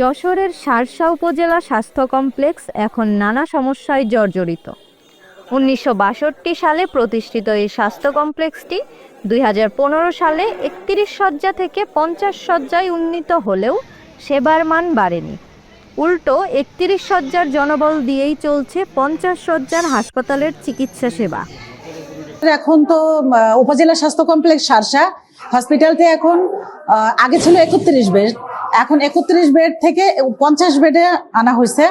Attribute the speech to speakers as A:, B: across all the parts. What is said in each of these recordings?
A: যশোরের সারসা উপজেলা স্বাস্থ্য কমপ্লেক্স এখন নানা সমস্যায় জর্জরিত। উনিশশো বাষট্টি সালে প্রতিষ্ঠিত এই স্বাস্থ্য কমপ্লেক্সটি দুই হাজার পনেরো সালে একত্রিশ শয্যা থেকে পঞ্চাশ শয্যায় উন্নীত হলেও সেবার মান বাড়েনি। উল্টো একত্রিশ শয্যার জনবল দিয়েই চলছে পঞ্চাশ শয্যার হাসপাতালের চিকিৎসা সেবা।
B: এখন তো উপজেলা স্বাস্থ্য কমপ্লেক্স সারসা হসপিটালতে এখন আগে ছিল একত্রিশ বেড এখন একত্রিশ বেড থেকে পঞ্চাশ বেডে আনা হয়েছে।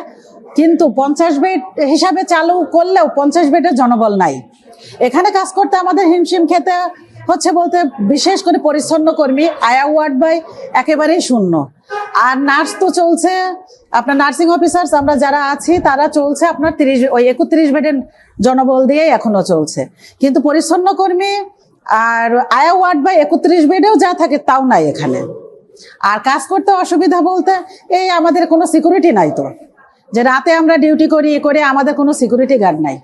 B: কিন্তু পঞ্চাশ বেড হিসাবে চালু করলেও পঞ্চাশ বেডের জনবল নাই। এখানে কাজ করতে আমাদের হিমশিম খেতে হচ্ছে বলতে বিশেষ করে পরিচ্ছন্ন কর্মী, আয়া ওয়ার্ড বাই একেবারেই শূন্য। আর নার্স তো চলছে, আপনার নার্সিং অফিসার্স আমরা যারা আছি, তারা চলছে আপনার তিরিশ, ওই একত্রিশ বেডের জনবল দিয়েই এখনও চলছে। কিন্তু পরিচ্ছন্ন কর্মী আর আয়া ওয়ার্ড বাই একত্রিশ বেডেও যা থাকে তাও নাই এখানে। আর কাজ করতে অসুবিধা বলতে এই আমাদের কোনো সিকিউরিটি নাই তো। যে রাতে আমরা ডিউটি করি, এ করে আমাদের কোনো সিকিউরিটি গার্ড নাই।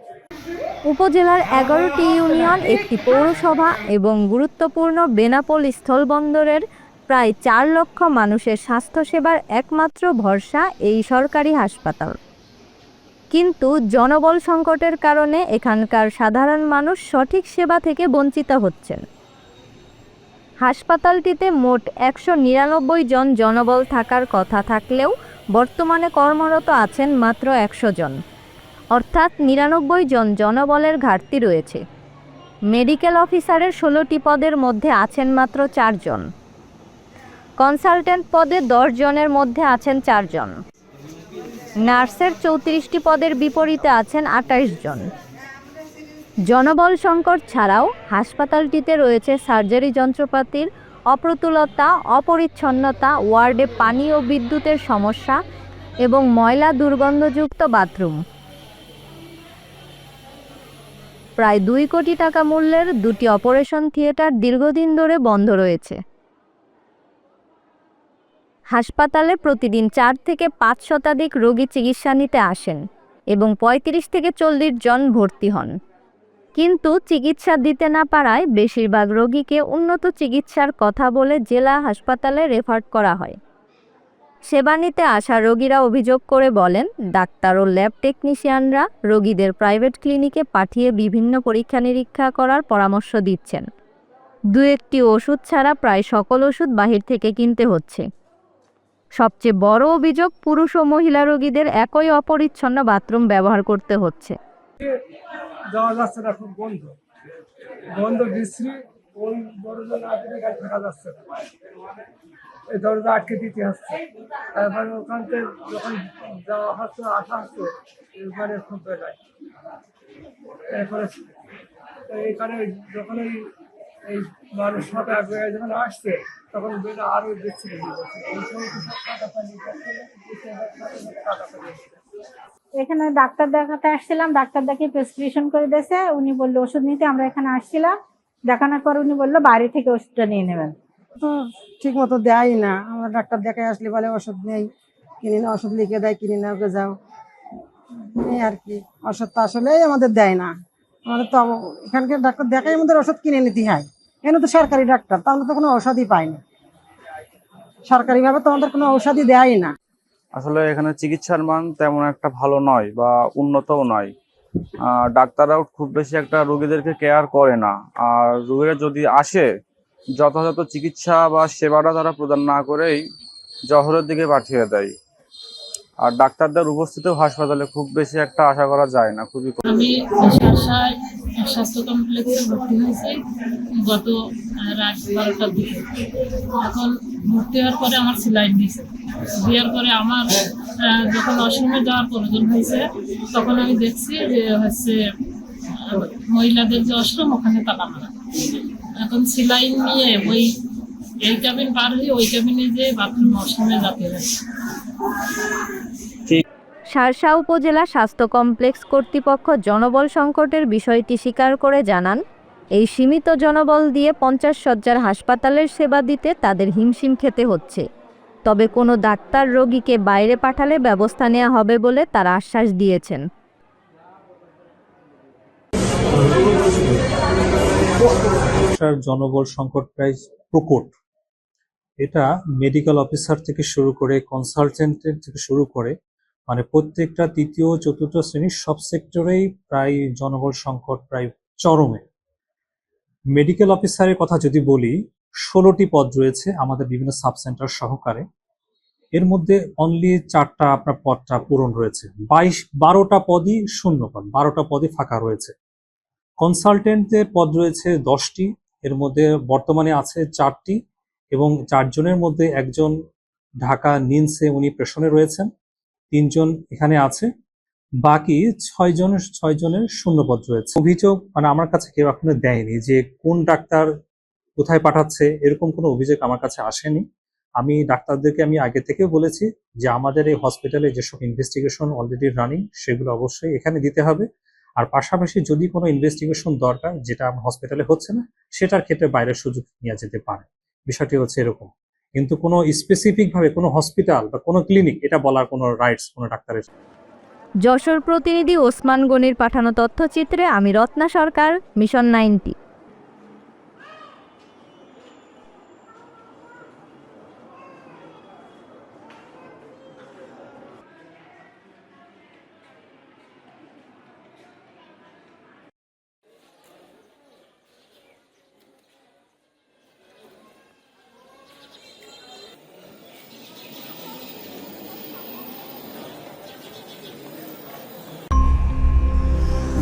A: উপজেলার এগারোটি ইউনিয়ন, একটি পৌরসভা এবং গুরুত্বপূর্ণ বেনাপোল স্থলবন্দরের প্রায় চার লক্ষ মানুষের স্বাস্থ্যসেবার একমাত্র ভরসা এই সরকারি হাসপাতাল। কিন্তু জনবল সংকটের কারণে এখানকার সাধারণ মানুষ সঠিক সেবা থেকে বঞ্চিত হচ্ছেন। হাসপাতালটিতে মোট একশো নিরানব্বই জন জনবল থাকার কথা থাকলেও বর্তমানে কর্মরত আছেন মাত্র একশো জন। অর্থাৎ নিরানব্বই জন জনবলের ঘাটতি রয়েছে। মেডিকেল অফিসারের ষোলোটি পদের মধ্যে আছেন মাত্র চারজন। কনসালটেন্ট পদে দশ জনের মধ্যে আছেন চারজন। নার্সের চৌত্রিশটি পদের বিপরীতে আছেন আটাইশ জন। জনবল সংকট ছাড়াও হাসপাতালটিতে রয়েছে সার্জারি যন্ত্রপাতির অপ্রতুলতা, অপরিচ্ছন্নতা, ওয়ার্ডে পানি ও বিদ্যুতের সমস্যা এবং ময়লা দুর্গন্ধযুক্ত বাথরুম। প্রায় দুই কোটি টাকা মূল্যের দুটি অপারেশন থিয়েটার দীর্ঘদিন ধরে বন্ধ রয়েছে। হাসপাতালে প্রতিদিন চার থেকে পাঁচ শতাধিক রোগী চিকিৎসা নিতে আসেন এবং পঁয়ত্রিশ থেকে চল্লিশ জন ভর্তি হন। কিন্তু চিকিৎসা দিতে না পারায় বেশিরভাগ রোগীকে উন্নত চিকিৎসার কথা বলে জেলা হাসপাতালে রেফার করা হয়। সেবা নিতে আসা রোগীরা অভিযোগ করে বলেন, ডাক্তার ও ল্যাব টেকনিশিয়ানরা রোগীদের প্রাইভেট ক্লিনিকে পাঠিয়ে বিভিন্ন পরীক্ষা নিরীক্ষা করার পরামর্শ দিচ্ছেন। দু একটি ওষুধ ছাড়া প্রায় সকল ওষুধ বাহির থেকে কিনতে হচ্ছে। সবচেয়ে বড় অভিযোগ, পুরুষ ও মহিলা রোগীদের একই অপরিচ্ছন্ন বাথরুম ব্যবহার করতে হচ্ছে।
C: যাওয়া যাচ্ছে না খুব বন্ধ। বন্ধ বিশ্রী, ওই দরজা না দিলে গাড়ি থাকা যাচ্ছে না। এই দরজা আটকে দিতে হচ্ছে। তারপরে ওখান থেকে যখন যাওয়া হচ্ছে, আসা হচ্ছে এখানে খুব বেড়ায় এরপরে এইখানে যখন এই এই মানুষ সাথে আগে যখন আসছে, তখন বেড়া আরও দেখছি এই সময় সব টাকা পানি টাকা পানি
D: এখানে ডাক্তার দেখাতে আসছিলাম, ডাক্তার দেখে প্রেসক্রিপশন করে দিয়েছে। উনি বলল, ওষুধ নিতে আমরা এখানে আসছিলাম। দেখানোর পর উনি বলল বাইরে থেকে ওষুধটা নিয়ে নেবেন।
E: তো ঠিক মতো দেয় না। আমরা ডাক্তার দেখায় আসলে বলে, ওষুধ নেই, কিনে না ওষুধ লিখে দেয় কিনে না ওকে যাও। এই আর কি। ওষুধ তো আসলেই আমাদের দেয় না। আমাদের তো এখানকার ডাক্তার দেখাই আমাদের ওষুধ কিনে নিতে হয়। এখানে তো সরকারি ডাক্তার তো আমরা তো কোনো ঔষধই পাই না। সরকারিভাবে তো আমাদের কোনো ঔষধই দেয় না।
F: আসলে এখানে চিকিৎসার মান তেমন একটা ভালো নয় বা উন্নতও নয়। ডাক্তাররাও খুব বেশি একটা রোগীদেরকে কেয়ার করে না। আর রোগীরা যদি আসে, যথাযথ চিকিৎসা বা সেবাটা তারা প্রদান না করেই জহরের দিকে পাঠিয়ে দেয়। আর ডাক্তারদের উপস্থিতিও হাসপাতালে খুব বেশি একটা আশা করা যায় না, খুবই।
G: আমি শাসায় স্বাস্থ্য কমপ্লেক্সে ভর্তি হয়েছে গত রাত বারোটার দিকে। এখন ভর্তি হওয়ার পরে আমার সিলাইন দিয়েছে। দেওয়ার পরে আমার যখন অসমে যাওয়ার প্রয়োজন হয়েছে, তখন আমি দেখছি যে হচ্ছে মহিলাদের যে অশ্রম ওখানে তালা মারা। এখন সিলাইন নিয়ে ওই, এই ক্যাবিন পার হয়ে ওই ক্যাবিনে যে বাথরুম অসমে যাতে হয়।
A: সারসা উপজেলা স্বাস্থ্য কমপ্লেক্স কর্তৃপক্ষ জনবল সংকটের বিষয়টি স্বীকার করে জানান, এই সীমিত জনবল দিয়ে পঞ্চাশ শয্যার হাসপাতালের সেবা দিতে তাদের হিমশিম খেতে হচ্ছে। তবে কোনো ডাক্তার রোগীকে বাইরে পাঠালে ব্যবস্থা নেওয়া হবে বলে তারা আশ্বাস দিয়েছেন।
H: জনবল সংকট প্রায় প্রকট। এটা মেডিকেল অফিসার থেকে শুরু করে কনসালটেন্টের থেকে শুরু করে মানে প্রত্যেকটা তৃতীয় চতুর্থ শ্রেণির সব সেক্টরেই প্রায় জনবল সংকট প্রায় চরমে। মেডিকেল অফিসারের কথা যদি বলি, ষোলোটি পদ রয়েছে আমাদের বিভিন্ন সাব সেন্টার সহকারে। এর মধ্যে অনলি চারটা আপনার পদটা পূরণ রয়েছে। বাইশ, বারোটা পদই শূন্য পদ, বারোটা পদই ফাঁকা রয়েছে। কনসালটেন্টের পদ রয়েছে দশটি, এর মধ্যে বর্তমানে আছে চারটি এবং চারজনের মধ্যে একজন ঢাকা নিনসে উনি প্রেষণে রয়েছেন। তিনজন এখানে আছে। বাকি ছয় জন ছয় জনের শূন্যপদ রয়েছে। অভিযোগ মানে আমার কাছে কেউ এখনও দেয়নি যে কোন ডাক্তার কোথায় পাঠাচ্ছে, এরকম কোনো অভিযোগ আমার কাছে আসেনি। আমি ডাক্তারদেরকে আমি আগে থেকে বলেছি যে আমাদের এই হসপিটালে যেসব ইনভেস্টিগেশন অলরেডি রানিং সেগুলো অবশ্যই এখানে দিতে হবে। আর পাশাপাশি যদি কোনো ইনভেস্টিগেশন দরকার, যেটা আমার হসপিটালে হচ্ছে না, সেটার ক্ষেত্রে বাইরের সুযোগ নেওয়া যেতে পারে। বিষয়টি হচ্ছে এরকম। কিন্তু কোনো স্পেসিফিকভাবে কোনো হসপিটাল বা কোনো ক্লিনিক এটা বলার কোনো রাইটস কোনো ডাক্তারের
A: যশোর প্রতিনিধি ওসমান গনির পাঠানো তথ্যচিত্রে আমি Ratna Sarkar mission ninety